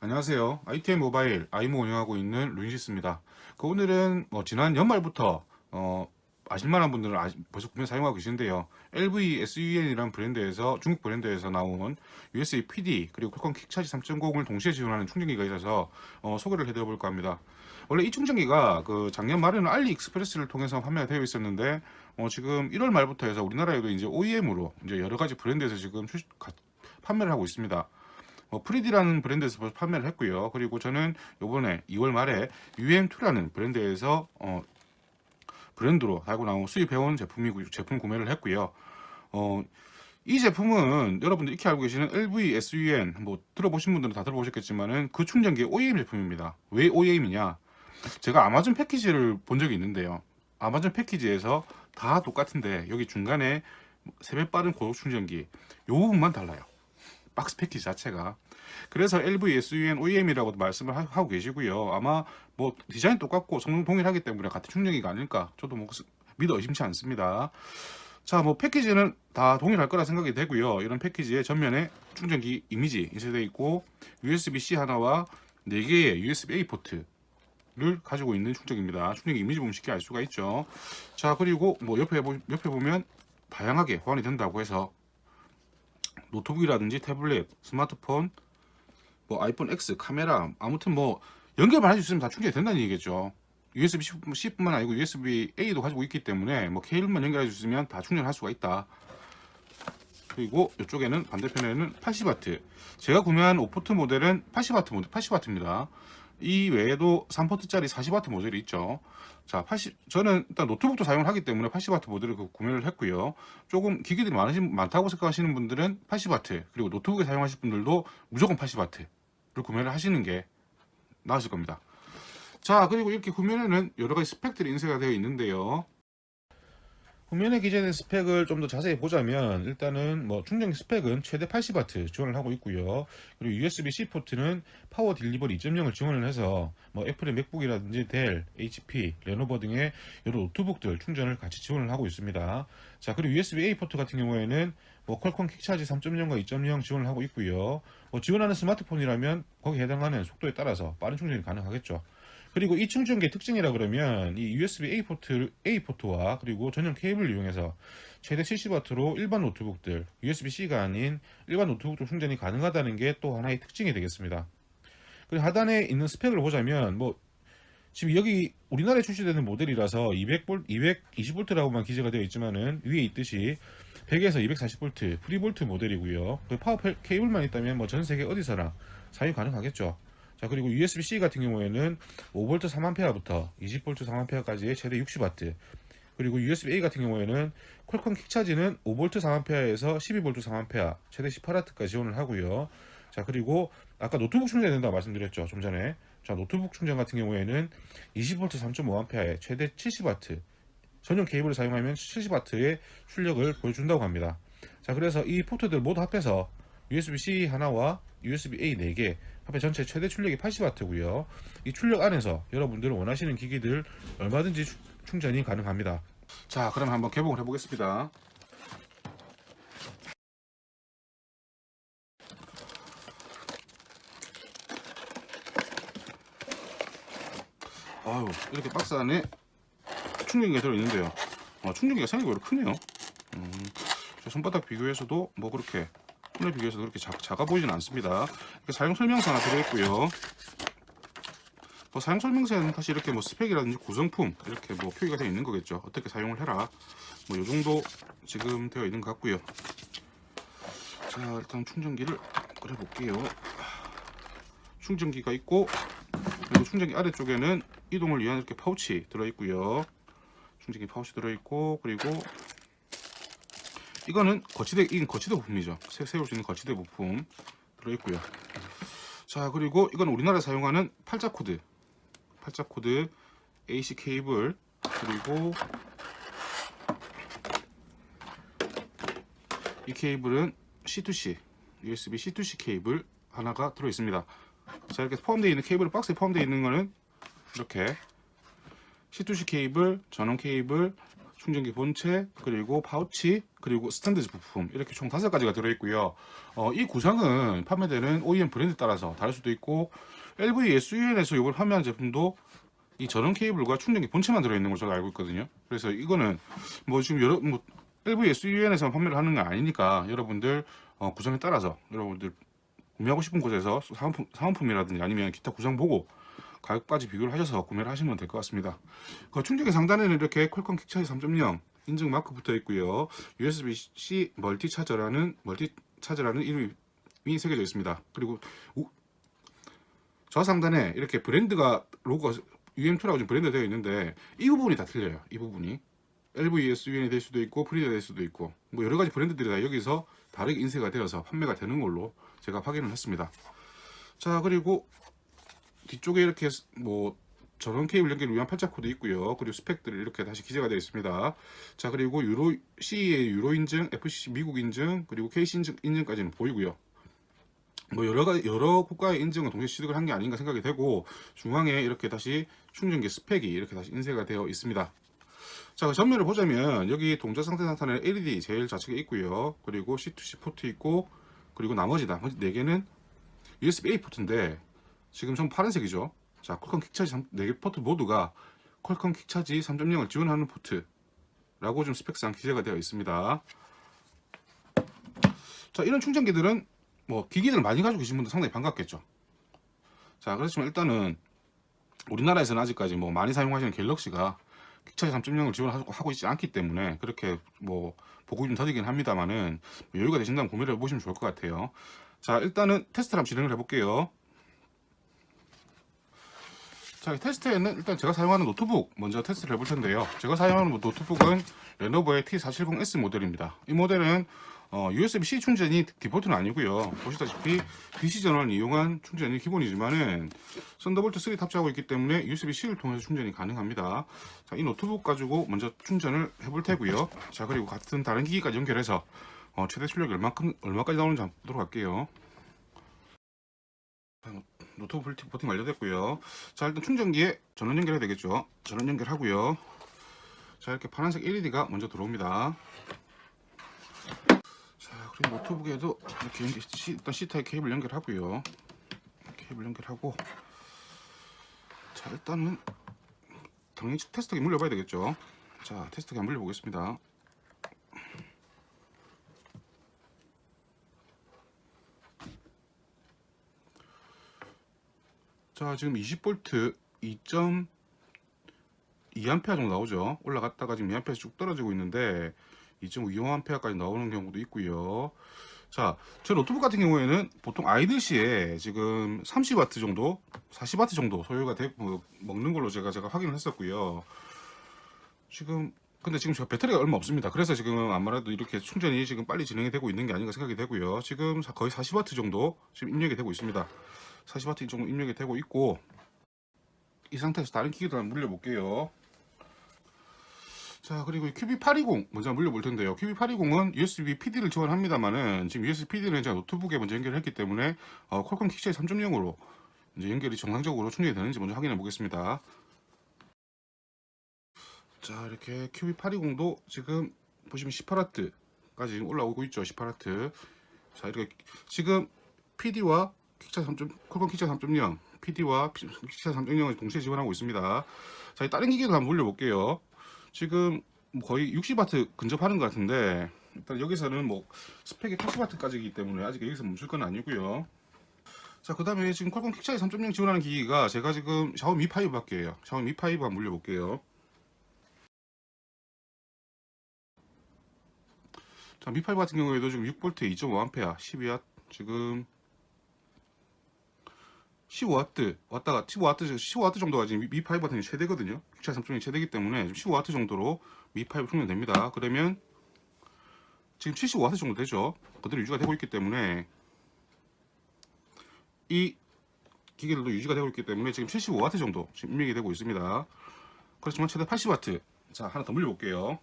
안녕하세요. ITM 모바일 아이모 운영하고 있는 루인시스입니다. 그 오늘은 뭐 지난 연말부터 어, 아실만한 분들은 아시- 벌써 구매 사용하고 계신데요. LV SUN이라는 브랜드에서 중국 브랜드에서 나온 USB PD 그리고 퀄컴 킥차지 3.0을 동시에 지원하는 충전기가 있어서 어, 소개를 해드려 볼까 합니다. 원래 이 충전기가 그 작년 말에는 알리익스프레스를 통해서 판매가 되어 있었는데 어, 지금 1월 말부터 해서 우리나라에도 이제 OEM으로 이제 여러 가지 브랜드에서 지금 출- 가- 판매를 하고 있습니다. 뭐 프리디라는 브랜드에서 벌써 판매를 했고요. 그리고 저는 요번에 2월 말에 UM2라는 브랜드에서 어, 브랜드로 달고 나온 수입해온 제품이고 제품 구매를 했고요. 어, 이 제품은 여러분들 익히 알고 계시는 LV SUN 뭐 들어보신 분들은 다 들어보셨겠지만은 그 충전기의 OEM 제품입니다. 왜 OEM이냐? 제가 아마존 패키지를 본 적이 있는데요. 아마존 패키지에서 다 똑같은데 여기 중간에 세배 빠른 고속 충전기 요 부분만 달라요. 박스 패키지 자체가. 그래서 LV SUN OEM이라고 말씀을 하- 하고 계시고요. 아마 뭐 디자인 똑같고 성능 동일하기 때문에 같은 충전기가 아닐까 저도 뭐 믿어 의심치 않습니다. 자, 뭐 패키지는 다 동일할 거라 생각이 되고요. 이런 패키지에 전면에 충전기 이미지 인쇄되어 있고 USB-C 하나와 4개의 USB-A 포트 를 가지고 있는 충전기입니다. 충전기 이미지 보면 쉽게 알 수가 있죠. 자, 그리고 뭐 옆에 보, 옆에 보면 다양하게 호환이 된다고 해서 노트북이라든지 태블릿, 스마트폰, 뭐 아이폰 X, 카메라 아무튼 뭐 연결만 할 수 있으면 다 충전이 된다는 얘기겠죠. USB-C뿐만 아니고 USB-A도 가지고 있기 때문에 뭐 케이블만 연결해 주시면 다 충전할 수가 있다. 그리고 이쪽에는 반대편에는 80W. 제가 구매한 오포트 모델은 80W 모델, 80W입니다. 이 외에도 3포트짜리 40W 모델이 있죠. 자, 80, 저는 일단 노트북도 사용을 하기 때문에 80W 모델을 그 구매를 했고요. 조금 기기들이 많으신, 많다고 생각하시는 분들은 80W, 그리고 노트북에 사용하실 분들도 무조건 80W를 구매를 하시는 게 나으실 겁니다. 자, 그리고 이렇게 후면에는 여러 가지 스펙들이 인쇄가 되어 있는데요. 후면에 기재된 스펙을 좀 더 자세히 보자면 일단은 뭐 충전기 스펙은 최대 80W 지원을 하고 있고요. 그리고 USB-C 포트는 파워 딜리버리 2.0을 지원을 해서 뭐 애플의 맥북이라든지 델, HP, 레노버 등의 여러 노트북들 충전을 같이 지원을 하고 있습니다. 자, 그리고 USB-A 포트 같은 경우에는 뭐 퀄컴 킥차지 3.0과 2.0 지원을 하고 있고요. 뭐 지원하는 스마트폰이라면 거기에 해당하는 속도에 따라서 빠른 충전이 가능하겠죠. 그리고 이 충전기의 특징이라 그러면 이 USB A 포트 A 포트와 그리고 전용 케이블을 이용해서 최대 70W로 일반 노트북들 USB-C가 아닌 일반 노트북도 충전이 가능하다는 게 또 하나의 특징이 되겠습니다. 그리고 하단에 있는 스펙을 보자면 뭐 지금 여기 우리나라에 출시되는 모델이라서 200V, 220V라고만 기재가 되어 있지만은 위에 있듯이 100에서 240V 프리볼트 모델이고요. 그 파워 케이블만 있다면 뭐 전 세계 어디서나 사용 가능하겠죠. 자 그리고 USB-C 같은 경우에는 5V 3A부터 20V 3A까지의 최대 60W 그리고 USB-A 같은 경우에는 퀄컴 킥차지는 5V 3A에서 12V 3A 최대 18W까지 지원을 하고요. 자 그리고 아까 노트북 충전이 된다고 말씀드렸죠 좀 전에. 자 노트북 충전 같은 경우에는 20V 3.5A에 최대 70W 전용 케이블을 사용하면 70W의 출력을 보여준다고 합니다. 자 그래서 이 포트들 모두 합해서 USB-C 하나와 USB-A 4개 합해 전체 최대 출력이 80W고요. 이 출력 안에서 여러분들은 원하시는 기기들 얼마든지 추- 충전이 가능합니다. 자, 그럼 한번 개봉을 해보겠습니다. 아유, 이렇게 박스 안에 충전기가 들어있는데요. 어, 충전기가 생각보다 크네요. 음, 저 손바닥 비교해서도 뭐 그렇게 손에 비교해서 그렇게 작, 작아 보이진 않습니다. 사용 설명서 하나 들어있고요. 뭐 사용 설명서에는 사실 이렇게 뭐 스펙이라든지 구성품 이렇게 뭐 표기가 되어 있는 거겠죠. 어떻게 사용을 해라. 뭐 요 정도 지금 되어 있는 것 같고요. 자 일단 충전기를 끓여볼게요. 충전기가 있고 그리고 충전기 아래쪽에는 이동을 위한 이렇게 파우치 들어있고요. 충전기 파우치 들어있고 그리고 이거는 거치대 이건 거치대 부품이죠. 세, 세울 수 있는 거치대 부품 들어있고요. 자 그리고 이건 우리나라에 사용하는 팔자 코드, 팔자 코드, AC 케이블 그리고 이 케이블은 C2C, USB C2C 케이블 하나가 들어 있습니다. 자 이렇게 포함되어 있는 케이블 박스에 포함되어 있는 거는 이렇게 C2C 케이블, 전원 케이블, 충전기 본체, 그리고 파우치, 그리고 스탠드 부품 이렇게 총 다섯 가지가 들어있고요. 어, 이 구성은 판매되는 OEM 브랜드 따라서 다를 수도 있고 LV SUN에서 이걸 판매한 제품도 이 전원 케이블과 충전기 본체만 들어있는 걸 제가 알고 있거든요. 그래서 이거는 뭐 지금 여러 뭐 LV SUN에서 판매를 하는 게 아니니까 여러분들 어, 구성에 따라서 여러분들 구매하고 싶은 곳에서 사은품, 사은품이라든지 아니면 기타 구성 보고 가격까지 비교를 하셔서 구매를 하시면 될 것 같습니다. 그 충전기 상단에는 이렇게 퀄컴 킥차지 3.0 인증 마크 붙어 있고요. USB-C 멀티 차저라는 멀티 차저라는 이름이 새겨져 있습니다. 그리고 우- 좌상단에 이렇게 브랜드가 로고가 UM2라고 지금 브랜드 되어 있는데 이 부분이 다 틀려요. 이 부분이 LVSUN이 될 수도 있고 프리가 될 수도 있고 뭐 여러 가지 브랜드들이 다 여기서 다르게 인쇄가 되어서 판매가 되는 걸로 제가 확인을 했습니다. 자 그리고 뒤쪽에 이렇게 뭐 전원 케이블 연결을 위한 팔자 코드 있고요. 그리고 스펙들이 이렇게 다시 기재가 되어 있습니다. 자 그리고 유로 CE의 유로 인증, FCC 미국 인증, 그리고 KC 인증 인증까지는 보이고요. 뭐 여러 가지 여러 국가의 인증을 동시에 취득을 한 게 아닌가 생각이 되고 중앙에 이렇게 다시 충전기 스펙이 이렇게 다시 인쇄가 되어 있습니다. 자, 그 전면을 보자면 여기 동작 상태 나타내는 LED 제일 좌측에 있고요. 그리고 C2C 포트 있고 그리고 나머지 나머지 네 개는 USB-A 포트인데 지금 전 파란색이죠. 자, 퀄컴 킥차지 4개 포트 모두가 퀄컴 킥차지 3.0을 지원하는 포트 라고 좀 스펙상 기재가 되어 있습니다. 자, 이런 충전기들은 뭐 기기들 많이 가지고 계신 분들 상당히 반갑겠죠. 자, 그렇지만 일단은 우리나라에서는 아직까지 뭐 많이 사용하시는 갤럭시가 퀵차지 3.0을 지원하고 있지 않기 때문에 그렇게 뭐 보급이 좀 더디긴 합니다만은 여유가 되신다면 구매를 해보시면 좋을 것 같아요. 자, 일단은 테스트를 한번 진행을 해볼게요. 자, 이 테스트에는 일단 제가 사용하는 노트북 먼저 테스트를 해볼 텐데요. 제가 사용하는 노트북은 레노버의 T470S 모델입니다. 이 모델은 어, USB-C 충전이 디폴트는 아니고요. 보시다시피 DC 전원을 이용한 충전이 기본이지만은 썬더볼트 3 탑재하고 있기 때문에 USB-C를 통해서 충전이 가능합니다. 자, 이 노트북 가지고 먼저 충전을 해볼 테고요. 자, 그리고 같은 다른 기기까지 연결해서 어, 최대 출력이 얼마큼 얼마까지 나오는지 한번 보도록 할게요. 노트북 버팅 완료됐고요. 자, 일단 충전기에 전원 연결해야 되겠죠. 전원 연결하고요. 자, 이렇게 파란색 LED가 먼저 들어옵니다. 자, 그리고 노트북에도 이렇게 일단 C타입 케이블 연결하고요. 케이블 연결하고 자, 일단은 당연히 테스트기 물려봐야 되겠죠. 자, 테스트기 한번 물려보겠습니다. 자, 지금 20V 2.2A 정도 나오죠. 올라갔다가 지금 2A에서 쭉 떨어지고 있는데 2.25A까지 나오는 경우도 있고요. 자, 제 노트북 같은 경우에는 보통 아이들 시에 지금 30W 정도, 40W 정도 소요가 뭐, 먹는 걸로 제가 제가 확인을 했었고요. 지금 근데 지금 제가 배터리가 얼마 없습니다. 그래서 지금 아무래도 이렇게 충전이 지금 빨리 진행이 되고 있는 게 아닌가 생각이 되고요. 지금 사- 거의 40W 정도 지금 입력이 되고 있습니다. 40W 정도 입력이 되고 있고 이 상태에서 다른 기기도 한번 물려볼게요. 자 그리고 QB820 먼저 한번 물려볼 텐데요. QB820은 USB PD를 지원합니다만은 지금 USB PD는 제가 노트북에 먼저 연결했기 때문에 어, 퀄컴 킥차이 3.0으로 이제 연결이 정상적으로 충전이 되는지 먼저 확인해 보겠습니다. 자 이렇게 QB820도 지금 보시면 18W까지 지금 올라오고 있죠. 18W. 자 이렇게 지금 PD와 킥차 3. 퀄컴 킥차 3.0 PD와 킥차 3.0을 동시에 지원하고 있습니다. 자, 이 다른 기계도 한번 물려볼게요. 지금 뭐 거의 60W 근접하는 것 같은데 일단 여기서는 뭐 스펙이 80W까지이기 때문에 아직 여기서 멈출 건 아니고요. 자, 그 다음에 지금 퀄컴 킥차이 3.0 지원하는 기기가 제가 지금 샤오미 Mi 5밖에요. 샤오미 Mi 5 한번 물려볼게요. 자, 5 같은 경우에도 지금 6V 2.5A 12W 지금 15W 왔다가 15W 15W 정도가 지금 미5 같은 경우 최대거든요. 퀵차 3.0 최대기 때문에 15W 정도로 미5 충전됩니다. 그러면 지금 75W 정도 되죠. 그대로 유지가 되고 있기 때문에 이 기계들도 유지가 되고 있기 때문에 지금 75W 정도 지금 입력이 되고 있습니다. 그렇지만 최대 80W. 자 하나 더 물려볼게요.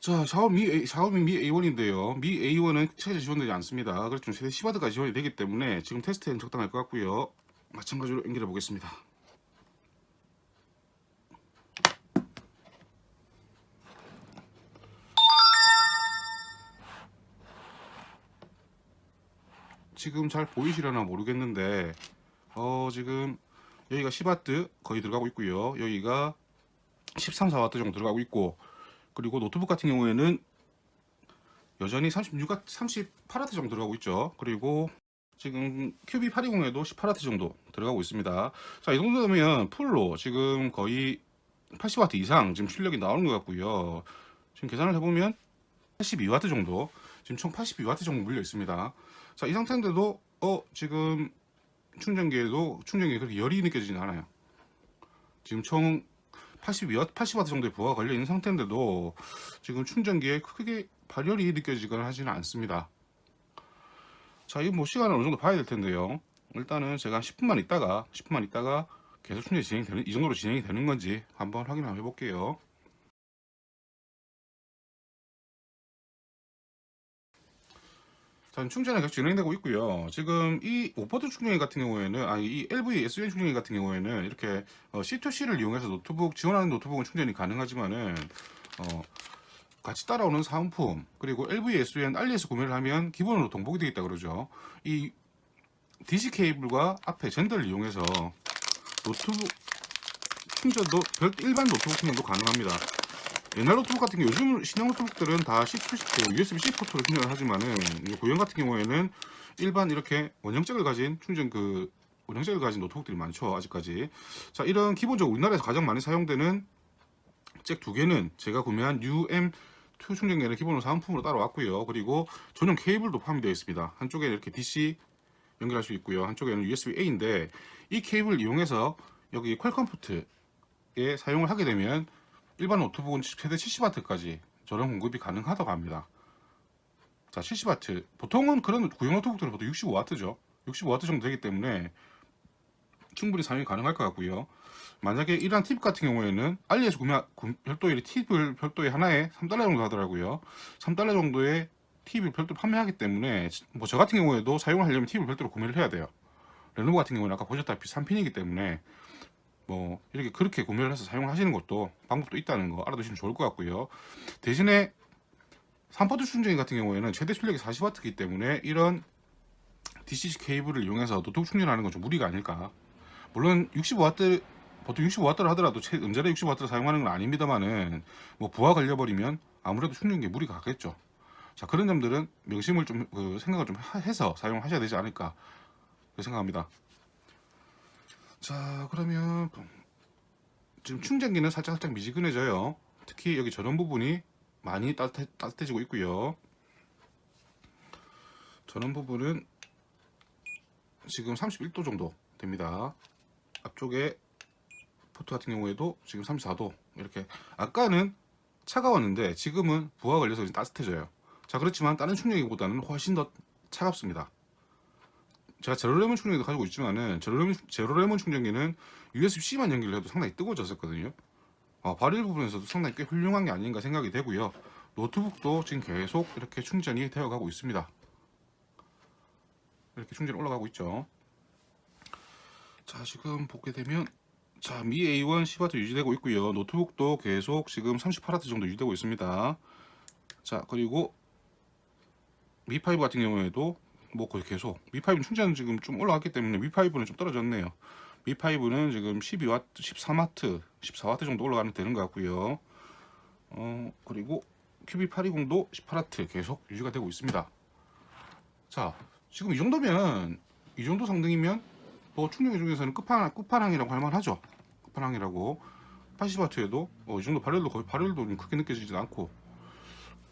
자 샤오미, A, 샤오미 미 A1인데요. 미 A1은 체제 지원되지 않습니다. 그래서 최대 10W까지 지원이 되기 때문에 지금 테스트에는 적당할 것 같고요. 마찬가지로 연결해 보겠습니다. 지금 잘 보이시려나 모르겠는데 어 지금 여기가 10W 거의 들어가고 있고요. 여기가 13, 4W 정도 들어가고 있고 그리고 노트북 같은 경우에는 여전히 36, 38W 정도 들어가고 있죠. 그리고 지금 QB820에도 18W 정도 들어가고 있습니다. 자 이 정도 되면 풀로 지금 거의 80W 이상 지금 출력이 나오는 것 같고요. 지금 계산을 해보면 82W 정도 지금 총 82W 정도 물려 있습니다. 자 이 상태인데도 어 지금 충전기에도 충전기에 그렇게 열이 느껴지진 않아요. 지금 총 82W, 80W 정도의 부하가 걸려 있는 상태인데도 지금 충전기에 크게 발열이 느껴지거나 하지는 않습니다 자, 이거 뭐 시간을 어느 정도 봐야 될 텐데요. 일단은 제가 10분만 있다가 10분만 있다가 계속 충전이 진행되는 이 정도로 진행이 되는 건지 한번 확인 한번 해볼게요. 자, 충전이 계속 진행되고 있고요. 지금 이 5포트 충전기 같은 경우에는 아니 이 LV SUN 충전기 같은 경우에는 이렇게 어, C2C를 이용해서 노트북 지원하는 노트북은 충전이 가능하지만은 어, 같이 따라오는 사은품 그리고 LVSUN 알리에서 구매를 하면 기본으로 동복이 되어 있다 그러죠 이 DC 케이블과 앞에 젠더를 이용해서 노트북 충전도 별 일반 노트북 충전도 가능합니다 옛날 노트북 같은 경우 요즘 신형 노트북들은 다 C2C, USB-C 포트로 충전을 하지만은 고형 같은 경우에는 일반 이렇게 원형잭을 가진 충전 그 원형잭을 가진 노트북들이 많죠 아직까지 자 이런 기본적으로 우리나라에서 가장 많이 사용되는 잭 두 개는 제가 구매한 UM2 충전기는 기본으로 사은품으로 따라왔고요. 그리고 전용 케이블도 포함되어 있습니다. 한쪽에 이렇게 DC 연결할 수 있고요. 한쪽에는 USB-A인데 이 케이블을 이용해서 여기 퀄컴 포트에 사용을 하게 되면 일반 노트북은 최대 70W까지 저런 공급이 가능하다고 합니다. 자, 70W. 보통은 그런 구형 노트북들은 보통 65W죠. 65W 정도 되기 때문에 충분히 사용이 가능할 것 같고요. 만약에 이러한 팁 같은 경우에는 알리에서 구매 별도의 팁을 별도의 하나에 3달러 정도 하더라고요 3달러 정도의 팁을 별도로 판매하기 때문에 뭐 저 같은 경우에도 사용을 하려면 팁을 별도로 구매를 해야 돼요 레노버 같은 경우는 아까 보셨다시피 3핀이기 때문에 뭐 이렇게 그렇게 구매를 해서 사용을 하시는 것도 방법도 있다는 거 알아두시면 좋을 것 같고요 대신에 3포트 충전기 같은 경우에는 최대 출력이 40W이기 때문에 이런 DC 케이블을 이용해서 노트북 충전하는 건 좀 무리가 아닐까 물론 65W 보통 65W를 하더라도 최 음자리 65W를 사용하는 건 아닙니다만은 뭐 부하 걸려버리면 아무래도 충전기에 무리가 가겠죠. 자 그런 점들은 명심을 좀 그 생각을 좀 해서 사용하셔야 되지 않을까 생각합니다. 자 그러면 지금 충전기는 살짝 살짝 미지근해져요. 특히 여기 전원 부분이 많이 따뜻해, 따뜻해지고 있고요. 전원 부분은 지금 31도 정도 됩니다. 앞쪽에 포트 같은 경우에도 지금 34도 이렇게 아까는 차가웠는데 지금은 부하 걸려서 따뜻해져요 자 그렇지만 다른 충전기보다는 훨씬 더 차갑습니다 제가 제로레몬 충전기도 가지고 있지만은 제로레몬, 제로레몬 충전기는 USB-C만 연결해도 상당히 뜨거워졌었거든요 어, 발열 부분에서도 상당히 꽤 훌륭한 게 아닌가 생각이 되고요 노트북도 지금 계속 이렇게 충전이 되어 가고 있습니다 이렇게 충전이 올라가고 있죠 자 지금 보게 되면 자, 미 A1 10W 유지되고 있고요. 노트북도 계속 지금 38W 정도 유지되고 있습니다. 자, 그리고 미5 같은 경우에도 뭐 거의 계속 미5는 충전 지금 좀 올라갔기 때문에 미5는 좀 떨어졌네요. 미5는 지금 12W, 13W, 14W 정도 올라가는 되는 것 같고요. 어, 그리고 QB820도 18W 계속 유지가 되고 있습니다. 자, 지금 이 정도면 이 정도 상등이면 뭐 충전기 중에서는 끝판, 끝판왕이라고 할 만하죠 끝판왕이라고 80W에도 어, 이 정도 발열도 거의 발열도 크게 느껴지지 않고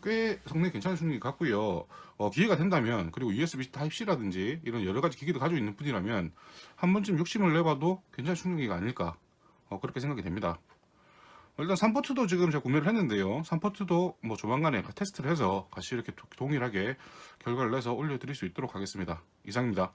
꽤 성능이 괜찮은 충전기 같고요. 어, 기회가 된다면 그리고 USB Type-C라든지 이런 여러가지 기기도 가지고 있는 분이라면 한 번쯤 욕심을 내봐도 괜찮은 충전기가 아닐까 어, 그렇게 생각이 됩니다. 일단 3포트도 지금 제가 구매를 했는데요. 3포트도 뭐 조만간에 테스트를 해서 같이 이렇게 동일하게 결과를 내서 올려드릴 수 있도록 하겠습니다. 이상입니다